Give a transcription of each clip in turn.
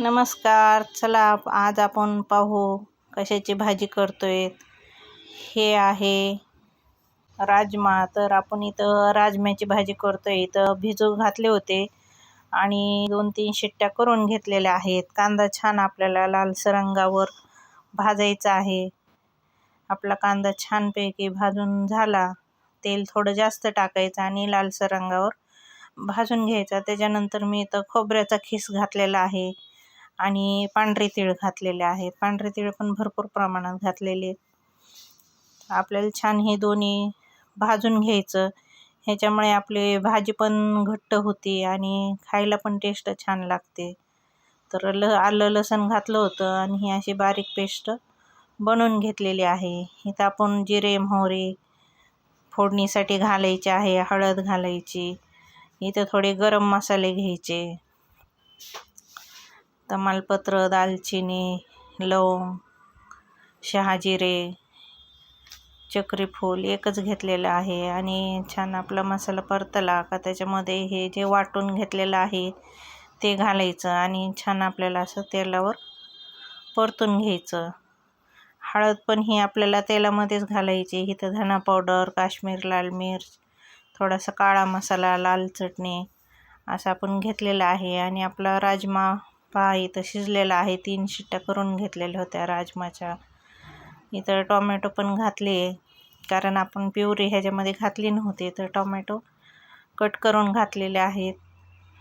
नमस्कार. चला आप- आज आपण पाहू कशाची भाजी करतोय. हे आहे राजमा. तर आपण इथं राजम्याची भाजी करतोय. इथं भिजू घातले होते आणि दोन तीन शिट्ट्या करून घेतलेल्या आहेत. कांदा छान आपल्याला लालसर रंगावर भाजायचा आहे. आपला कांदा छानपैकी भाजून झाला. तेल थोडं जास्त टाकायचं आणि लालसर रंगावर भाजून घ्यायचा. त्याच्यानंतर मी इथं खोबऱ्याचा खीस घातलेला आहे. आणि पांढरे तीळ घातलेले आहेत. पांढरे तीळ पण भरपूर प्रमाणात घातलेले आपल्याला छान हे दोन्ही भाजून घ्यायचं. ह्याच्यामुळे आपली भाजी पण घट्ट होती आणि खायला पण टेस्ट छान लागते. तर ल आलं लसण घातलं होतं आणि ही अशी बारीक पेस्ट बनवून घेतलेली आहे. इथं आपण जिरे मोहरी फोडणीसाठी घालायचे आहे हळद घालायची. इथं थोडे गरम मसाले घ्यायचे. तमालपत्र दालचिनी लवंग शहाजिरे चक्रीफूल एकच घेतलेलं आहे आणि छान आपला मसाला परतला का त्याच्यामध्ये हे जे वाटून घेतलेलं आहे ते घालायचं आणि छान आपल्याला असं तेलावर परतून घ्यायचं. हळद पण ही आपल्याला तेलामध्येच घालायची. इथं धना पावडर काश्मीर लाल मिर्च थोडासा काळा मसाला लाल चटणी असं आपण घेतलेलं आहे आणि आपला राजमा पहा इथं शिजलेला आहे. तीन शिट्ट्या करून घेतलेल्या होत्या राजमाच्या. इथं टॉमॅटो पण घातले. कारण आपण प्युरी ह्याच्यामध्ये घातली नव्हती. तर टॉमॅटो कट करून घातलेले आहेत.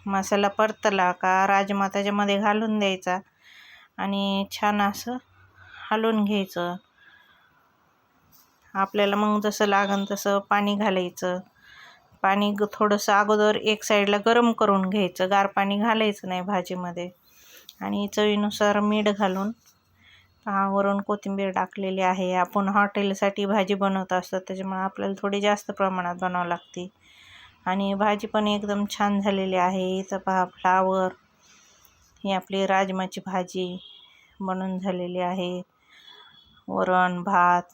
मसाला परतला का राजमा त्याच्यामध्ये घालून द्यायचा. आणि छान असं हलवून घ्यायचं. आपल्याला मग जसं लागन तसं पाणी घालायचं. पाणी ग थोडंसं अगोदर एक साईडला गरम करून घ्यायचं. गार पाणी घालायचं नाही भाजीमध्ये. आणि चवीनुसार मीठ घालून वरून कोथिंबीर टाकलेली आहे. आपण हॉटेलसाठी भाजी बनवत असतो त्याच्यामुळे आपल्याला थोडी जास्त प्रमाणात बनावं लागते. आणि भाजी पण एकदम छान झालेली आहे. इथं पहा फ्लावर ही आपली राजमाची भाजी बनून झालेली आहे. वरण भात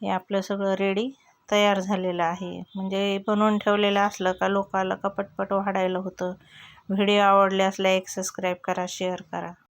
हे आपलं सगळं रेडी तयार झालेलं आहे. म्हणजे बनवून ठेवलेलं असलं का लोकाला का पटपट वाढायला होतं. व्हिडिओ आवडल्यास लाईक सबस्क्राईब करा शेअर करा.